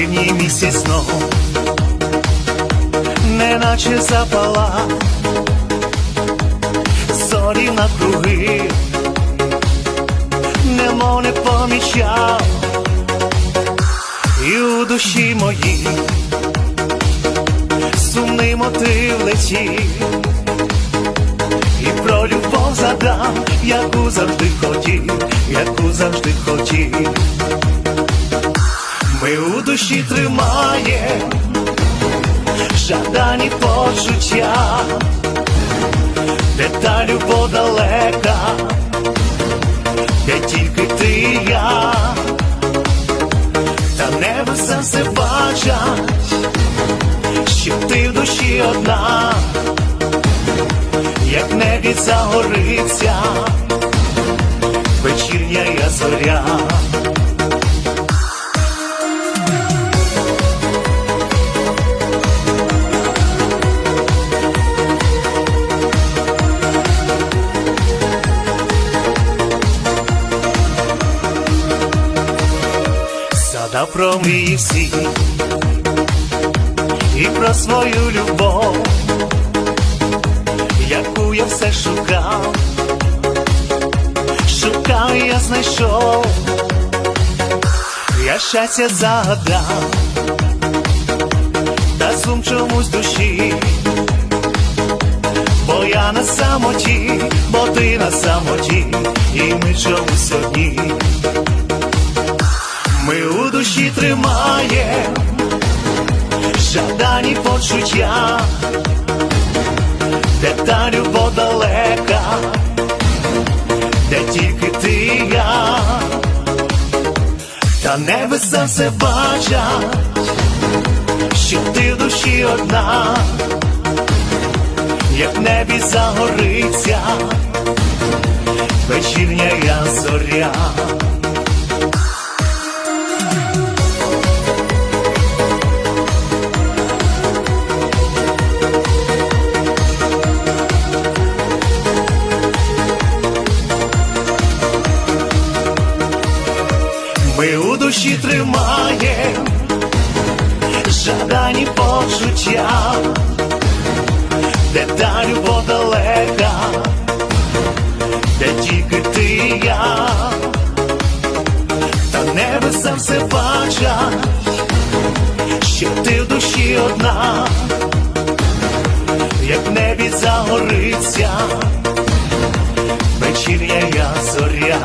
місяць знов, неначе запала, зорі на круги, немов не помічав, і у душі моїй сумний мотив летів, і про любов задам, яку завжди хотів, яку завжди хотів. Ми душі тримаєм жадані почуття, де та любов далека, де тільки ти і я, та небеса все бачать, що ти в душі одна, як небі загориться, вечірня я зоря. Про мрії всі і про свою любов, яку я все шукав, шукав я знайшов, я щастя загадав, та сум чомусь душі, бо я на самоті, бо ти на самоті, і ми чомусь одні. Ми душі тримаєм жадані почуття, де та любов далека, де тільки ти і я, та небеса все бачать, що ти в душі одна, як в небі загориться, вечірня я зоря. Душі тримаєм жадані почуття, де та любов далека, де тільки ти і я, та небеса все бачать, що ти в душі одна, як в небі загориться, вечірня я зоря.